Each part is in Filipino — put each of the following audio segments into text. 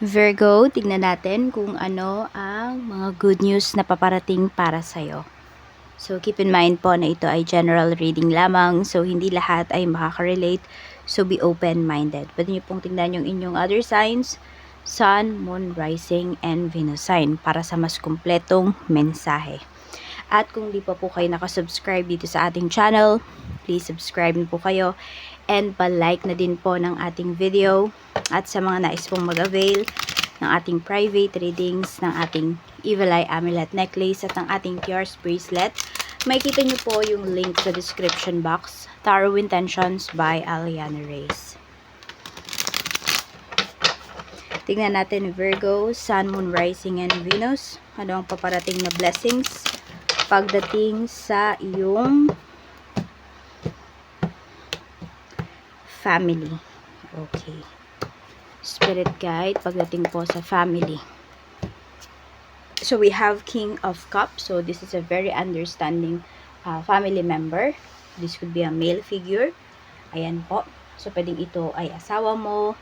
Virgo, tignan natin kung ano ang mga good news na paparating para sa'yo. So, keep in mind po na ito ay general reading lamang. So, hindi lahat ay makaka-relate. So, be open-minded. Pwede niyo pong tingnan yung inyong other signs, Sun, Moon, Rising, and Venus sign para sa mas kumpletong mensahe. At kung di pa po kayo nakasubscribe dito sa ating channel, please subscribe na po kayo and pa-like na din po ng ating video at sa mga nais pong mag-avail ng ating private readings, ng ating Evil Eye Amulet Necklace at ng ating Tears Bracelet. Makikita niyo po yung link sa description box. Tarot Intentions by Aliana Reyes. Tingnan natin Virgo, Sun, Moon, Rising, and Venus. Ano ang paparating na blessings pagdating sa iyong family. Okay. Spirit guide pagdating po sa family. So we have King of Cups. So this is a very understanding uh, family member. This could be a male figure. Ayan po. So pwedeng ito ay asawa mo,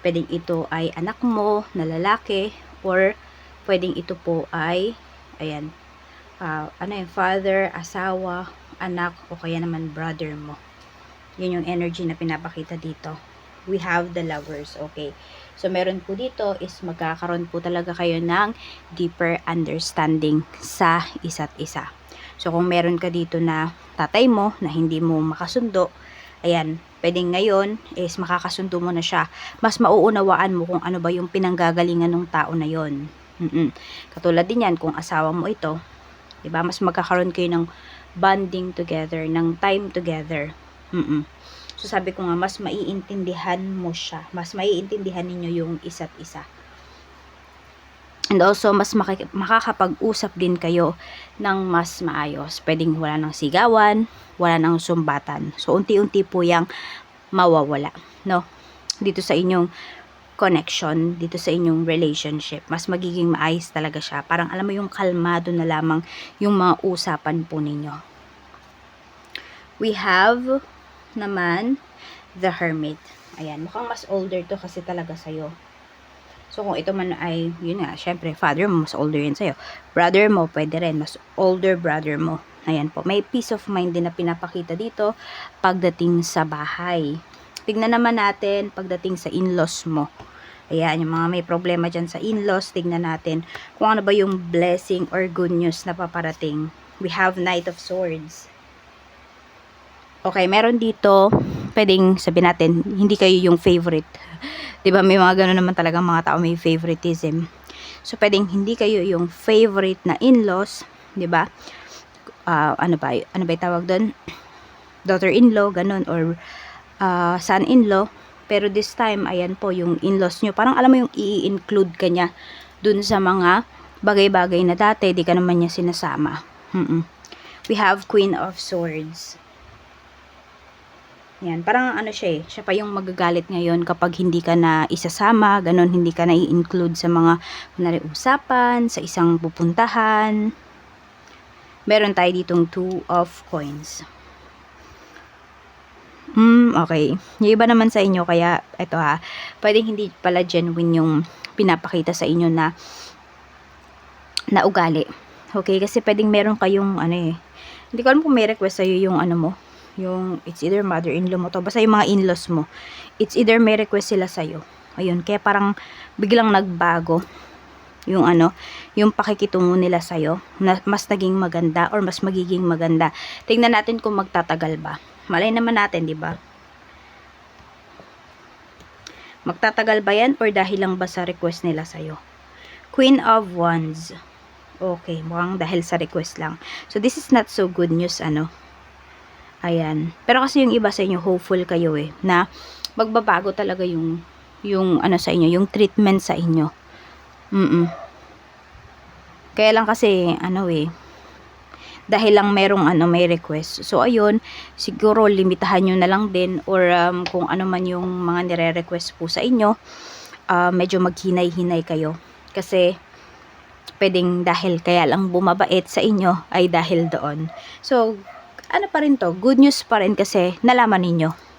pwedeng ito ay anak mo na lalaki, or pwedeng ito po ay, ayan, uh, ano yung father, asawa, anak, o kaya naman brother mo. Yun yung energy na pinapakita dito. We have the lovers, okay. So, meron po dito is magkakaroon po talaga kayo ng deeper understanding sa isa't isa. So, kung meron ka dito na tatay mo na hindi mo makasundo, ayan, pwedeng ngayon is makakasundo mo na siya. Mas mauunawaan mo kung ano ba yung pinanggagalingan ng tao na yon. Mm-mm. Katulad din yan, kung asawa mo ito, 'di ba mas magkakaroon kayo ng bonding together, ng time together. Mm-mm. So sabi ko nga, mas maiintindihan mo siya. Mas maiintindihan ninyo yung isa't isa. And also, mas makakapag-usap din kayo ng mas maayos. Pwedeng wala ng sigawan, wala ng sumbatan. So, unti-unti po yung mawawala. No? Dito sa inyong connection, dito sa inyong relationship. Mas magiging maayos talaga siya. Parang alam mo yung kalmado na lamang yung mga usapan po ninyo. We have naman the hermit. Ayan, mukhang mas older to kasi talaga sa'yo. So, kung ito man ay, yun nga, syempre, father mo, mas older yun sa'yo. Brother mo, pwede rin, mas older brother mo. Ayan po, may peace of mind din na pinapakita dito pagdating sa bahay. Tignan naman natin pagdating sa in-laws mo. Ayan, yung mga may problema dyan sa in-laws, tignan natin kung ano ba yung blessing or good news na paparating. We have Knight of Swords. Okay, meron dito, pwedeng sabihin natin, hindi kayo yung favorite. 'Di ba may mga gano'n naman talaga mga tao may favoritism. So, pwedeng hindi kayo yung favorite na in-laws, 'di ba? Ah, ano ba, ano ba tawag doon? Daughter-in-law, ganun, or ah, son-in-law. Pero this time, ayan po, yung in-laws nyo, parang alam mo yung i-include ka niya dun sa mga bagay-bagay na dati, di ka naman niya sinasama. Mm-mm. We have Queen of Swords. Yan, parang ano siya eh, siya pa yung magagalit ngayon kapag hindi ka na isasama, ganun, hindi ka na i-include sa mga kunwari usapan, sa isang pupuntahan. Meron tayo ditong two of coins. Hmm, okay. Yung iba naman sa inyo, kaya ito ha, pwedeng hindi pala genuine yung pinapakita sa inyo na na ugali. Okay, kasi pwedeng meron kayong ano eh, hindi ko alam kung may request sa'yo yung ano mo, yung it's either mother-in-law mo to, basta yung mga in-laws mo, it's either may request sila sa'yo. Ayun, kaya parang biglang nagbago yung ano, yung pakikitungo nila sa'yo, na mas naging maganda or mas magiging maganda. Tingnan natin kung magtatagal ba. Malay naman natin, di ba? Magtatagal ba yan or dahil lang ba sa request nila sa'yo? Queen of Wands. Okay, mukhang dahil sa request lang. So, this is not so good news, ano. Ayan. Pero kasi yung iba sa inyo, hopeful kayo eh, na magbabago talaga yung, yung ano sa inyo, yung treatment sa inyo. Mm Kaya lang kasi, ano eh, dahil lang merong ano, may request. So, ayun, siguro limitahan nyo na lang din or um, kung ano man yung mga nire-request po sa inyo, uh, medyo maghinay-hinay kayo. Kasi, pwedeng dahil kaya lang bumabait sa inyo ay dahil doon. So, ano pa rin to, good news pa rin kasi nalaman ninyo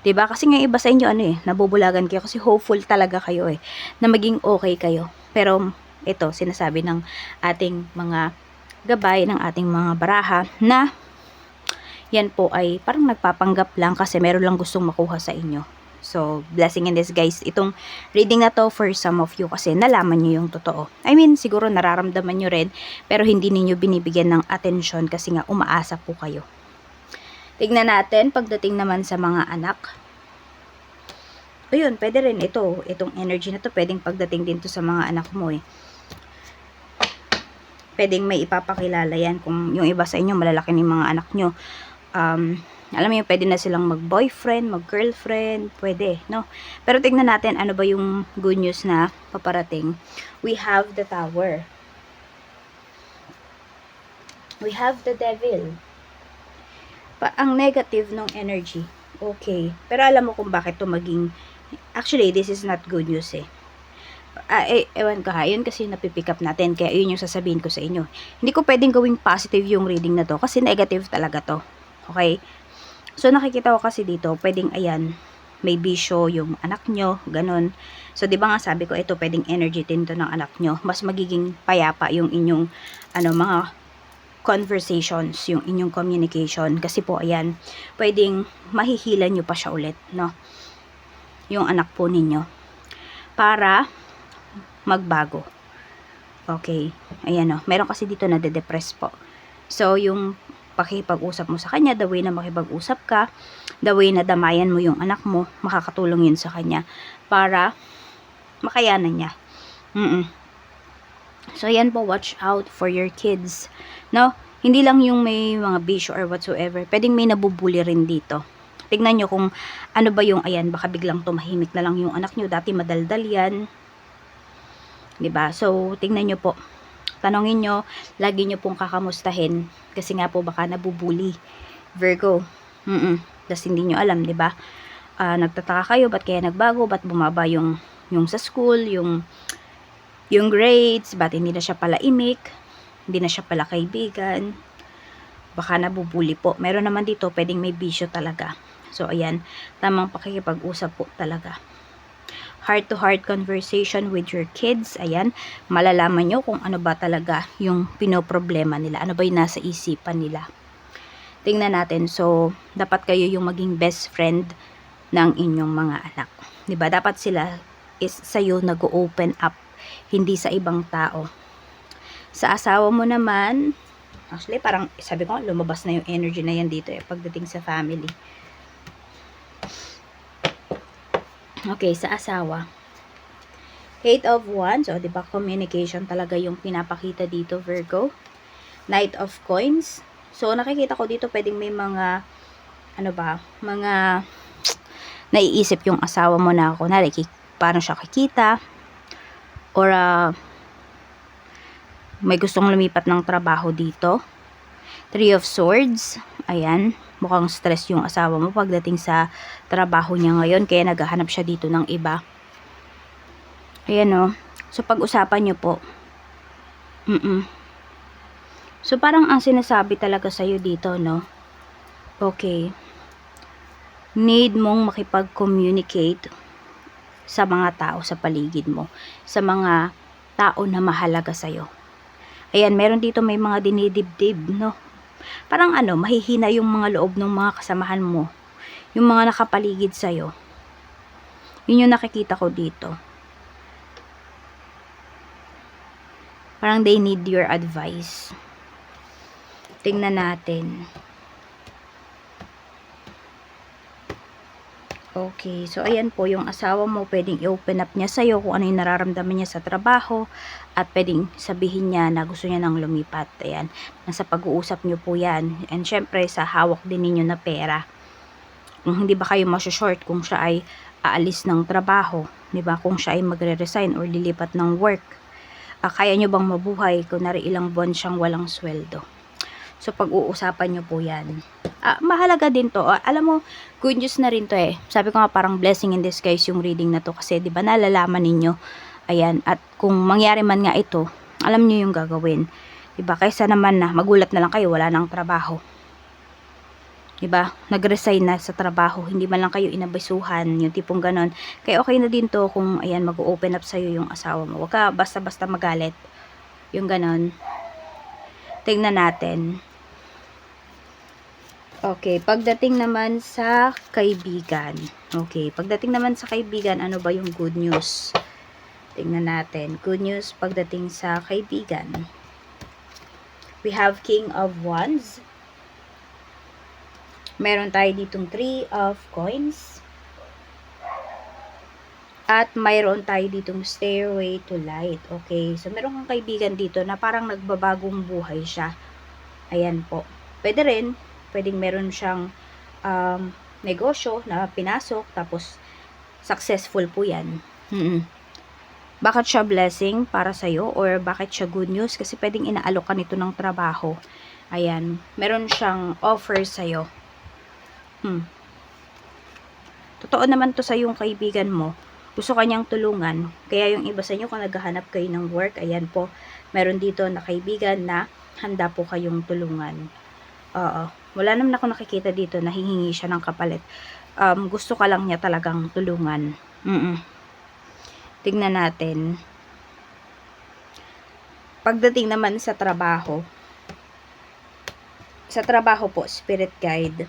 'Di ba? Kasi nga iba sa inyo ano eh, nabubulagan kayo kasi hopeful talaga kayo eh na maging okay kayo. Pero ito sinasabi ng ating mga gabay ng ating mga baraha na yan po ay parang nagpapanggap lang kasi meron lang gustong makuha sa inyo. So, blessing in this guys. Itong reading na to for some of you kasi nalaman nyo yung totoo. I mean, siguro nararamdaman nyo rin pero hindi ninyo binibigyan ng atensyon kasi nga umaasa po kayo. Tignan natin pagdating naman sa mga anak. Ayun, pwede rin ito. Itong energy na to, pwedeng pagdating din to sa mga anak mo eh. Pwedeng may ipapakilala yan kung yung iba sa inyo malalaki ng mga anak nyo. Um, alam mo yun, pwede na silang mag-boyfriend, mag-girlfriend, pwede, no? Pero tignan natin ano ba yung good news na paparating. We have the tower. We have the devil. Pa ang negative ng energy. Okay. Pero alam mo kung bakit to maging Actually, this is not good news eh. Ah, eh, ewan ka ha, yun kasi napipick up natin, kaya yun yung sasabihin ko sa inyo. Hindi ko pwedeng gawing positive yung reading na to, kasi negative talaga to. Okay? So, nakikita ko kasi dito, pwedeng, ayan, may bisyo yung anak nyo, ganun. So, di ba nga sabi ko, ito pwedeng energy din to ng anak nyo. Mas magiging payapa yung inyong, ano, mga conversations, yung inyong communication. Kasi po, ayan, pwedeng mahihila nyo pa siya ulit, no? Yung anak po ninyo. Para magbago. Okay. Ayan o. Meron kasi dito na de-depress po. So, yung pakipag-usap mo sa kanya, the way na makipag-usap ka, the way na damayan mo yung anak mo, makakatulong yun sa kanya para makayanan niya. Mm, -mm. So, yan po, watch out for your kids. No? Hindi lang yung may mga bisyo or whatsoever. Pwedeng may nabubuli rin dito. Tignan nyo kung ano ba yung, ayan, baka biglang tumahimik na lang yung anak nyo. Dati madaldal yan. ba? So, tingnan niyo po. Tanongin niyo, lagi niyo pong kakamustahin kasi nga po baka nabubuli. Virgo. Mm. -mm. Das hindi niyo alam, 'di ba? Uh, nagtataka kayo ba't kaya nagbago, ba't bumaba yung yung sa school, yung yung grades, ba't hindi na siya pala imik, hindi na siya pala kaibigan. Baka nabubuli po. Meron naman dito, pwedeng may bisyo talaga. So, ayan, tamang pakikipag-usap po talaga heart-to-heart conversation with your kids. Ayan, malalaman nyo kung ano ba talaga yung pinoproblema nila. Ano ba yung nasa isipan nila. Tingnan natin. So, dapat kayo yung maging best friend ng inyong mga anak. ba Dapat sila is sa'yo nag-open up, hindi sa ibang tao. Sa asawa mo naman, actually parang sabi ko lumabas na yung energy na yan dito eh, pagdating sa family Okay, sa asawa. Eight of Wands, o, di ba, communication talaga yung pinapakita dito, Virgo. Knight of Coins. So, nakikita ko dito, pwedeng may mga, ano ba, mga, naiisip yung asawa mo na, kunwari, paano siya kikita, or, uh, may gustong lumipat ng trabaho dito. Three of Swords, ayan, mukhang stress yung asawa mo pagdating sa trabaho niya ngayon kaya naghahanap siya dito ng iba. Ayan o oh. so pag-usapan nyo po. Mm, -mm. so parang ang sinasabi talaga sa'yo dito no? Okay. Need mong makipag-communicate sa mga tao sa paligid mo sa mga tao na mahalaga sa'yo. Ayan meron dito may mga dinidibdib no parang ano, mahihina yung mga loob ng mga kasamahan mo. Yung mga nakapaligid sa'yo. Yun yung nakikita ko dito. Parang they need your advice. Tingnan natin. Okay, so ayan po yung asawa mo, pwedeng i-open up niya sa'yo kung ano yung nararamdaman niya sa trabaho at pwedeng sabihin niya na gusto niya nang lumipat. Ayan, nasa pag-uusap niyo po yan. And syempre, sa hawak din ninyo na pera. Kung hindi ba kayo short kung siya ay aalis ng trabaho, di ba? Kung siya ay magre-resign or lilipat ng work. Uh, kaya nyo bang mabuhay kung nari ilang buwan siyang walang sweldo? So, pag-uusapan nyo po yan. Uh, mahalaga din to. Uh, alam mo, good news na rin to eh. Sabi ko nga parang blessing in disguise yung reading na to. Kasi, di ba, nalalaman ninyo. Ayan. At kung mangyari man nga ito, alam niyo yung gagawin. Di ba? Kaysa naman na magulat na lang kayo, wala nang trabaho. 'Diba? Nag-resign na sa trabaho, hindi man lang kayo inabisuhan, yung tipong ganon. Kaya okay na din to kung ayan mag-open up sa'yo yung asawa mo. Huwag ka basta-basta magalit. Yung ganon. Tingnan natin. Okay, pagdating naman sa kaibigan. Okay, pagdating naman sa kaibigan, ano ba yung good news? Tingnan natin. Good news pagdating sa kaibigan. We have King of Wands. Meron tayo ditong 3 of coins. At mayroon tayo ditong stairway to light. Okay, so meron kang kaibigan dito na parang nagbabagong buhay siya. Ayan po. Pwede rin, pwedeng meron siyang um, negosyo na pinasok, tapos successful po yan. Mm-mm. Bakit siya blessing para sa'yo or bakit siya good news? Kasi pwedeng inaalok ka nito ng trabaho. Ayan, meron siyang offer sa'yo. Hmm. Totoo naman to sa yung kaibigan mo. Gusto kanyang tulungan. Kaya yung iba sa inyo kung naghahanap kayo ng work, ayan po, meron dito na kaibigan na handa po kayong tulungan. Oo. Wala naman ako nakikita dito na hihingi siya ng kapalit. Um, gusto ka lang niya talagang tulungan. Mm Tingnan natin. Pagdating naman sa trabaho, sa trabaho po, spirit guide.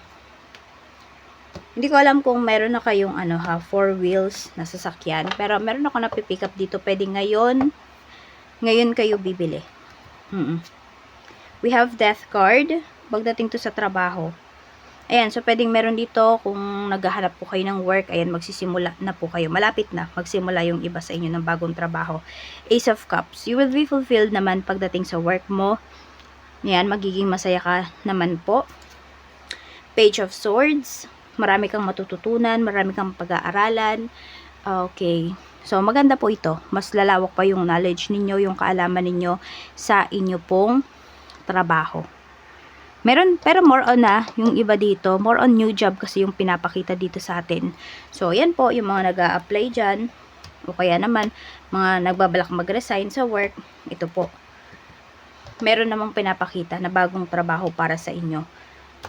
Hindi ko alam kung meron na kayong ano ha, four wheels na sasakyan. Pero meron ako napipick up dito. Pwede ngayon, ngayon kayo bibili. Mm -mm. We have death card. Pagdating to sa trabaho. Ayan, so pwedeng meron dito kung naghahanap po kayo ng work, ayan, magsisimula na po kayo. Malapit na, magsimula yung iba sa inyo ng bagong trabaho. Ace of Cups, you will be fulfilled naman pagdating sa work mo. Ayan, magiging masaya ka naman po. Page of Swords, marami kang matututunan, marami kang pag-aaralan. Okay, so maganda po ito. Mas lalawak pa yung knowledge ninyo, yung kaalaman ninyo sa inyo pong trabaho. Meron, pero more on na, yung iba dito, more on new job kasi yung pinapakita dito sa atin. So, yan po, yung mga nag apply dyan, o kaya naman, mga nagbabalak mag-resign sa work, ito po. Meron namang pinapakita na bagong trabaho para sa inyo.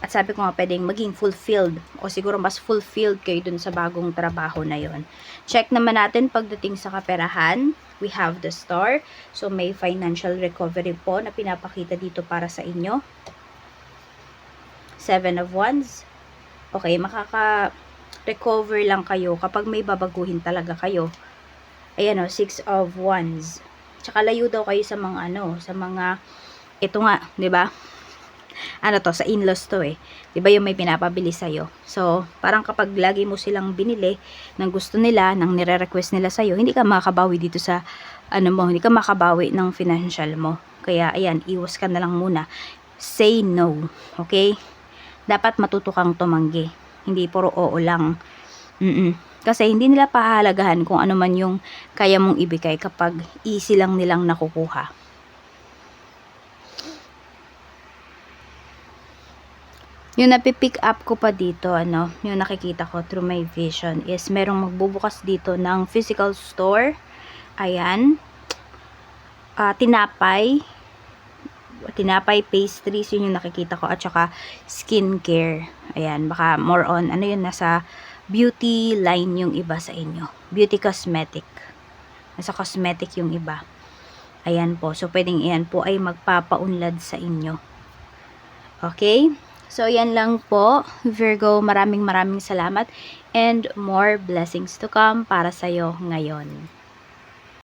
At sabi ko nga, pwedeng maging fulfilled, o siguro mas fulfilled kayo dun sa bagong trabaho na yon. Check naman natin pagdating sa kaperahan, we have the star. So, may financial recovery po na pinapakita dito para sa inyo. Seven of Wands. Okay, makaka-recover lang kayo kapag may babaguhin talaga kayo. Ayan o, Six of Wands. Tsaka layo daw kayo sa mga ano, sa mga, ito nga, di ba? Ano to, sa in-laws to eh. Di ba yung may pinapabili sa'yo? So, parang kapag lagi mo silang binili ng gusto nila, ng nire-request nila sa'yo, hindi ka makabawi dito sa, ano mo, hindi ka makabawi ng financial mo. Kaya, ayan, iwas ka na lang muna. Say no. Okay? Dapat matuto kang tumanggi. Hindi puro oo lang. Mm-mm. Kasi hindi nila pahalagahan kung ano man yung kaya mong ibigay kapag easy lang nilang nakukuha. Yung napipick up ko pa dito, ano, yung nakikita ko through my vision is merong magbubukas dito ng physical store. Ayan. Uh, tinapay tinapay pastries, yun yung nakikita ko, at saka skincare. Ayan, baka more on, ano yun, nasa beauty line yung iba sa inyo. Beauty cosmetic. Nasa cosmetic yung iba. Ayan po. So, pwedeng iyan po ay magpapaunlad sa inyo. Okay? So, yan lang po. Virgo, maraming maraming salamat and more blessings to come para sa'yo ngayon.